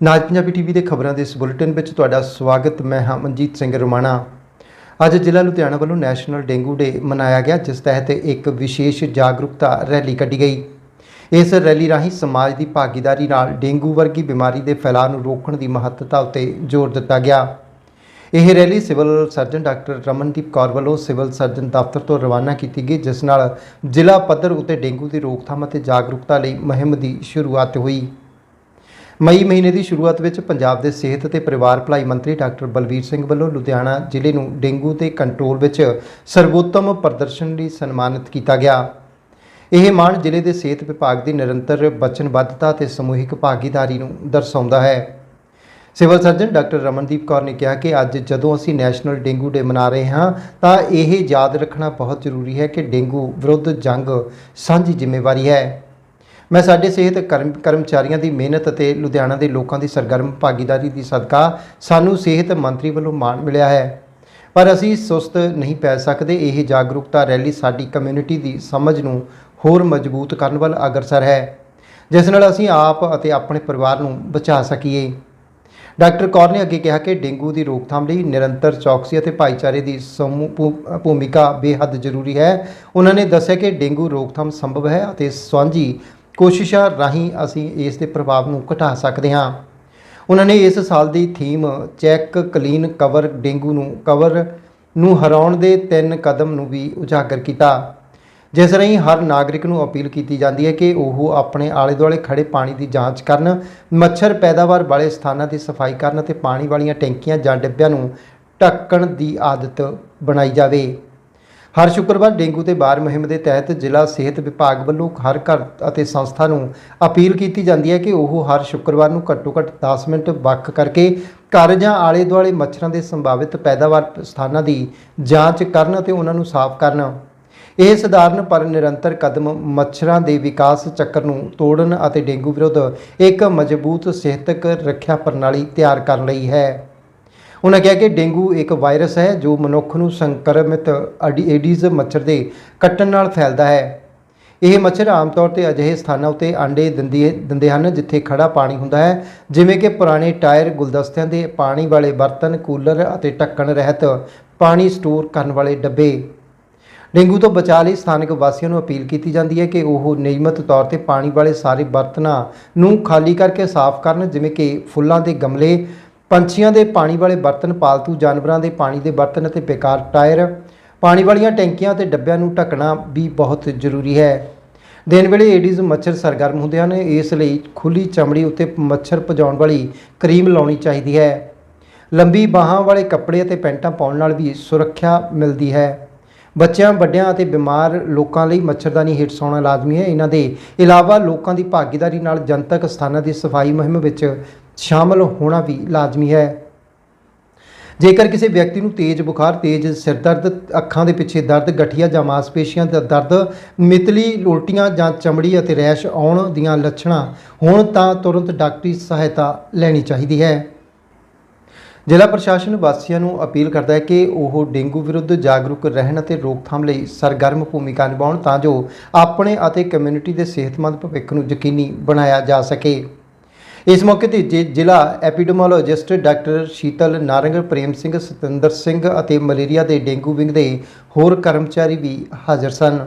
ਨਾਜ Punjabi TV ਦੇ ਖਬਰਾਂ ਦੇ ਇਸ ਬੁਲੇਟਿਨ ਵਿੱਚ ਤੁਹਾਡਾ ਸਵਾਗਤ। ਮੈਂ ਹਾਂ ਮਨਜੀਤ ਸਿੰਘ ਰਮਾਣਾ। ਅੱਜ ਜ਼ਿਲ੍ਹਾ ਲੁਧਿਆਣਾ ਵੱਲੋਂ ਨੈਸ਼ਨਲ ਡੇਂਗੂ ਡੇ ਮਨਾਇਆ ਗਿਆ, ਜਿਸ ਤਹਿਤ ਇੱਕ ਵਿਸ਼ੇਸ਼ ਜਾਗਰੂਕਤਾ ਰੈਲੀ ਕੱਢੀ ਗਈ। ਇਸ ਰੈਲੀ ਰਾਹੀਂ ਸਮਾਜ ਦੀ ਭਾਗੀਦਾਰੀ ਨਾਲ ਡੇਂਗੂ ਵਰਗੀ ਬਿਮਾਰੀ ਦੇ ਫੈਲਾਅ ਨੂੰ ਰੋਕਣ ਦੀ ਮਹੱਤਤਾ ਉੱਤੇ ਜ਼ੋਰ ਦਿੱਤਾ ਗਿਆ। ਇਹ rally civil surgeon doctor Ramandeep Kaur ਵੱਲੋਂ ਸਿਵਲ ਸਰਜਨ ਦਫ਼ਤਰ ਤੋਂ ਰਵਾਨਾ ਕੀਤੀ ਗਈ, ਜਿਸ ਨਾਲ ਜ਼ਿਲ੍ਹਾ ਪੱਧਰ ਉੱਤੇ ਡੇਂਗੂ ਦੀ ਰੋਕਥਾਮ ਅਤੇ ਜਾਗਰੂਕਤਾ ਲਈ ਮੁਹਿੰਮ ਦੀ ਸ਼ੁਰੂਆਤ ਹੋਈ। ਮਈ ਮਹੀਨੇ ਦੀ ਸ਼ੁਰੂਆਤ ਵਿੱਚ ਪੰਜਾਬ ਦੇ ਸਿਹਤ ਤੇ ਪਰਿਵਾਰ ਭਲਾਈ ਮੰਤਰੀ ਡਾਕਟਰ ਬਲਵੀਰ ਸਿੰਘ ਵੱਲੋਂ ਲੁਧਿਆਣਾ ਜ਼ਿਲ੍ਹੇ ਨੂੰ ਡੇਂਗੂ ਤੇ ਕੰਟਰੋਲ ਵਿੱਚ ਸਰਵੋਤਮ ਪ੍ਰਦਰਸ਼ਨ ਲਈ ਸਨਮਾਨਿਤ ਕੀਤਾ ਗਿਆ। ਇਹ ਮਾਣ ਜ਼ਿਲ੍ਹੇ ਦੇ ਸਿਹਤ ਵਿਭਾਗ ਦੀ ਨਿਰੰਤਰ ਵਚਨਬੱਧਤਾ ਤੇ ਸਮੂਹਿਕ ਭਾਗੀਦਾਰੀ ਨੂੰ ਦਰਸਾਉਂਦਾ ਹੈ। Civil surgeon doctor Ramandeep Kaur ਨੇ ਕਿਹਾ ਕਿ ਅੱਜ ਜਦੋਂ ਅਸੀਂ ਨੈਸ਼ਨਲ ਡੇਂਗੂ ਡੇ ਮਨਾ ਰਹੇ ਹਾਂ, ਤਾਂ ਇਹ ਯਾਦ ਰੱਖਣਾ ਬਹੁਤ ਜ਼ਰੂਰੀ ਹੈ ਕਿ ਡੇਂਗੂ ਵਿਰੁੱਧ ਜੰਗ ਸਾਂਝੀ ਜ਼ਿੰਮੇਵਾਰੀ ਹੈ। ਮੈਂ ਸਾਡੇ ਸਿਹਤ ਕਰਮ- ਕਰਮਚਾਰੀਆਂ ਦੀ ਮਿਹਨਤ ਅਤੇ ਲੁਧਿਆਣਾ ਦੇ ਲੋਕਾਂ ਦੀ ਸਰਗਰਮ ਭਾਗੀਦਾਰੀ ਦੀ ਸਦਕਾ ਸਾਨੂੰ ਸਿਹਤ ਮੰਤਰੀ ਵੱਲੋਂ ਮਾਣ ਮਿਲਿਆ ਹੈ। ਪਰ ਅਸੀਂ ਸੁਸਤ ਨਹੀਂ ਪੈ ਸਕਦੇ, ਇਹ ਜਾਗਰੂਕਤਾ ਰੈਲੀ ਸਾਡੀ ਕਮਿਊਨਿਟੀ ਦੀ ਸਮਝ ਨੂੰ ਹੋਰ ਮਜ਼ਬੂਤ ਕਰਨ ਵੱਲ ਅਗਰਸਰ ਹੈ, ਜਿਸ ਨਾਲ ਅਸੀਂ ਆਪ ਅਤੇ ਆਪਣੇ ਪਰਿਵਾਰ ਨੂੰ ਬਚਾ ਸਕੀਏ। ਡਾਕਟਰ ਕੌਰ ਨੇ ਅੱਗੇ ਕਿਹਾ ਕਿ ਡੇਂਗੂ ਦੀ ਰੋਕਥਾਮ ਲਈ ਨਿਰੰਤਰ ਚੌਕਸੀ ਅਤੇ ਭਾਈਚਾਰੇ ਦੀ ਸਮੂਹ ਭੂ- ਭੂਮਿਕਾ ਬੇਹੱਦ ਜ਼ਰੂਰੀ ਹੈ। ਉਹਨਾਂ ਨੇ ਦੱਸਿਆ ਕਿ ਡੇਂਗੂ ਰੋਕਥਾਮ ਸੰਭਵ ਹੈ ਅਤੇ ਸਾਂਝੀ ਕੋਸ਼ਿਸ਼ਾਂ ਰਾਹੀਂ ਅਸੀਂ ਇਸ ਦੇ ਪ੍ਰਭਾਵ ਨੂੰ ਘਟਾ ਸਕਦੇ ਹਾਂ। ਉਹਨਾਂ ਨੇ ਇਸ ਸਾਲ ਦੀ theme check, clean, cover, dengue ਨੂੰ, ਕਵਰ ਨੂੰ ਹਰਾਉਣ ਦੇ ਤਿੰਨ ਕਦਮ ਨੂੰ ਵੀ ਉਜਾਗਰ ਕੀਤਾ। ਜਿਸ ਰਾਹੀਂ ਹਰ ਨਾਗਰਿਕ ਨੂੰ ਅਪੀਲ ਕੀਤੀ ਜਾਂਦੀ ਹੈ ਕਿ ਉਹ ਆਪਣੇ ਆਲੇ ਦੁਆਲੇ ਖੜੇ ਪਾਣੀ ਦੀ ਜਾਂਚ ਕਰਨ, ਮੱਛਰ ਪੈਦਾਵਾਰ ਵਾਲੇ ਸਥਾਨਾਂ ਦੀ ਸਫ਼ਾਈ ਕਰਨ ਅਤੇ ਪਾਣੀ ਵਾਲੀਆਂ ਟੈਂਕੀਆਂ ਜਾਂ ਡੱਬਿਆਂ ਨੂੰ ਢੱਕਣ ਦੀ ਆਦਤ ਬਣਾਈ ਜਾਵੇ। ਹਰ ਸ਼ੁੱਕਰਵਾਰ ਡੇਂਗੂ ਤੇ ਬਾਰ ਮੁਹਿੰਮ ਦੇ ਤਹਿਤ ਜ਼ਿਲ੍ਹਾ ਸਿਹਤ ਵਿਭਾਗ ਵੱਲੋਂ ਹਰ ਘਰ ਅਤੇ ਸੰਸਥਾ ਨੂੰ ਅਪੀਲ ਕੀਤੀ ਜਾਂਦੀ ਹੈ ਕਿ ਉਹ ਹਰ ਸ਼ੁੱਕਰਵਾਰ ਨੂੰ ਘੱਟੋ-ਘੱਟ 10 ਮਿੰਟ ਵੱਖ ਕਰਕੇ ਘਰ ਜਾਂ ਆਲੇ ਦੁਆਲੇ ਮੱਛਰਾਂ ਦੇ ਸੰਭਾਵਿਤ ਪੈਦਾਵਾਰ ਸਥਾਨਾਂ ਦੀ ਜਾਂਚ ਕਰਨ ਅਤੇ ਉਹਨਾਂ ਨੂੰ ਸਾਫ਼ ਕਰਨ। ਇਹ ਸਧਾਰਨ ਪਰ ਨਿਰੰਤਰ ਕਦਮ ਮੱਛਰਾਂ ਦੇ ਵਿਕਾਸ ਚੱਕਰ ਨੂੰ ਤੋੜਨ ਅਤੇ ਡੇਂਗੂ ਵਿਰੁੱਧ ਇੱਕ ਮਜ਼ਬੂਤ ਸਿਹਤਕ ਰੱਖਿਆ ਪ੍ਰਣਾਲੀ ਤਿਆਰ ਕਰਨ ਲਈ ਹੈ। ਉਹਨਾਂ ਕਿਹਾ ਕਿ ਡੇਂਗੂ ਇੱਕ ਵਾਇਰਸ ਹੈ ਜੋ ਮਨੁੱਖ ਨੂੰ ਸੰਕਰਮਿਤ ਅਡੀ- ਏਡੀਜ਼ ਮੱਛਰ ਦੇ ਕੱਟਣ ਨਾਲ ਫੈਲਦਾ ਹੈ। ਇਹ ਮੱਛਰ ਆਮ ਤੌਰ ਤੇ ਅਜਿਹੇ ਸਥਾਨਾਂ ਉੱਤੇ ਆਂਡੇ ਦਿੰਦੀ ਦਿੰਦੇ ਹਨ ਜਿੱਥੇ ਖੜਾ ਪਾਣੀ ਹੁੰਦਾ ਹੈ, ਜਿਵੇਂ ਕਿ ਪੁਰਾਣੇ ਟਾਇਰ ਗੁਲਦਸਤਿਆਂ ਦੇ ਪਾਣੀ ਵਾਲੇ ਬਰਤਨ, ਕੂਲਰ ਅਤੇ ਢੱਕਣ ਰਹਿਤ ਪਾਣੀ ਸਟੋਰ ਕਰਨ ਵਾਲੇ ਡੱਬੇ। ਡੇਂਗੂ ਤੋਂ ਬਚਾਅ ਲਈ ਸਥਾਨਕ ਵਾਸੀਆਂ ਨੂੰ ਅਪੀਲ ਕੀਤੀ ਜਾਂਦੀ ਹੈ ਕਿ ਉਹ ਨਿਯਮਤ ਤੌਰ ਤੇ ਪਾਣੀ ਵਾਲੇ ਸਾਰੇ ਬਰਤਨਾਂ ਨੂੰ ਖਾਲੀ ਕਰਕੇ ਸਾਫ਼ ਕਰਨ, ਜਿਵੇਂ ਕਿ ਫੁੱਲਾਂ ਦੇ ਗਮਲੇ ਪੰਛੀਆਂ ਦੇ ਪਾਣੀ ਵਾਲੇ ਬਰਤਨ, ਪਾਲਤੂ ਜਾਨਵਰਾਂ ਦੇ ਪਾਣੀ ਦੇ ਬਰਤਨ ਅਤੇ ਬੇਕਾਰ ਟਾਇਰ। ਪਾਣੀ ਵਾਲੀਆਂ ਟੈਂਕੀਆਂ ਅਤੇ ਡੱਬਿਆਂ ਨੂੰ ਢੱਕਣਾ ਵੀ ਬਹੁਤ ਜ਼ਰੂਰੀ ਹੈ। ਦਿਨ ਵੇਲੇ ਏਡੀਜ਼ ਮੱਛਰ ਸਰਗਰਮ ਹੁੰਦੇ ਹਨ। ਇਸ ਲਈ ਖੁੱਲੀ ਚਮੜੀ ਉੱਤੇ ਮੱਛਰ ਭਜਾਉਣ ਵਾਲੀ ਕਰੀਮ ਲਾਉਣੀ ਚਾਹੀਦੀ ਹੈ। ਲੰਬੀ ਬਾਹਾਂ ਵਾਲੇ ਕੱਪੜੇ ਅਤੇ ਪੈਂਟਾਂ ਪਾਉਣ ਨਾਲ ਵੀ ਸੁਰੱਖਿਆ ਮਿਲਦੀ ਹੈ। ਬੱਚਿਆਂ, ਵੱਡਿਆਂ ਅਤੇ ਬਿਮਾਰ ਲੋਕਾਂ ਲਈ ਮੱਛਰਦਾਨੀ ਹੇਠ ਸੌਣਾ ਲਾਜ਼ਮੀ ਹੈ। ਇਹਨਾਂ ਦੇ ਇਲਾਵਾ ਲੋਕਾਂ ਦੀ ਭਾਗੀਦਾਰੀ ਨਾਲ ਜਨਤਕ ਸਥਾਨਾਂ ਦੀ ਸਫ਼ਾਈ ਮੁਹਿੰਮ ਵਿੱਚ ਸ਼ਾਮਲ ਹੋਣਾ ਵੀ ਲਾਜ਼ਮੀ ਹੈ। ਜੇਕਰ ਕਿਸੇ ਵਿਅਕਤੀ ਨੂੰ ਤੇਜ਼ ਬੁਖਾਰ, ਤੇਜ਼ ਸਿਰ ਦਰਦ, ਅੱਖਾਂ ਦੇ ਪਿੱਛੇ ਦਰਦ, ਗਠੀਆ ਜਾਂ ਮਾਸਪੇਸ਼ੀਆਂ ਦਾ ਦਰਦ, ਮਿਤਲੀ ਉਲਟੀਆਂ ਜਾਂ ਚਮੜੀ ਅਤੇ ਰੈਸ਼ ਆਉਣ ਦੀਆਂ ਲੱਛਣਾਂ ਹੋਣ ਤਾਂ ਤੁਰੰਤ ਡਾਕਟਰੀ ਸਹਾਇਤਾ ਲੈਣੀ ਚਾਹੀਦੀ ਹੈ। ਜ਼ਿਲ੍ਹਾ ਪ੍ਰਸ਼ਾਸਨ ਵਾਸੀਆਂ ਨੂੰ ਅਪੀਲ ਕਰਦਾ ਹੈ ਕਿ ਉਹ ਡੇਂਗੂ ਵਿਰੁੱਧ ਜਾਗਰੂਕ ਰਹਿਣ ਅਤੇ ਰੋਕਥਾਮ ਲਈ ਸਰਗਰਮ ਭੂਮਿਕਾ ਨਿਭਾਉਣ ਤਾਂ ਜੋ ਆਪਣੇ ਅਤੇ ਕਮਿਊਨਿਟੀ ਦੇ ਸਿਹਤਮੰਦ ਭਵਿੱਖ ਨੂੰ ਯਕੀਨੀ ਬਣਾਇਆ ਜਾ ਸਕੇ। ਇਸ ਮੌਕੇ ਤੇ ਜ਼ਿ- ਜ਼ਿਲ੍ਹਾ ਐਪੀਡੈਮੋਲੋਜਿਸਟ ਡਾਕਟਰ ਸ਼ੀਤਲ ਨਾਰੰਗ, ਪ੍ਰੇਮ ਸਿੰਘ, ਸਤਿੰਦਰ ਸਿੰਘ ਅਤੇ ਮਲੇਰੀਆ ਦੇ ਡੇਂਗੂ ਵਿੰਗ ਦੇ ਹੋਰ ਕਰਮਚਾਰੀ ਵੀ ਹਾਜ਼ਰ ਸਨ।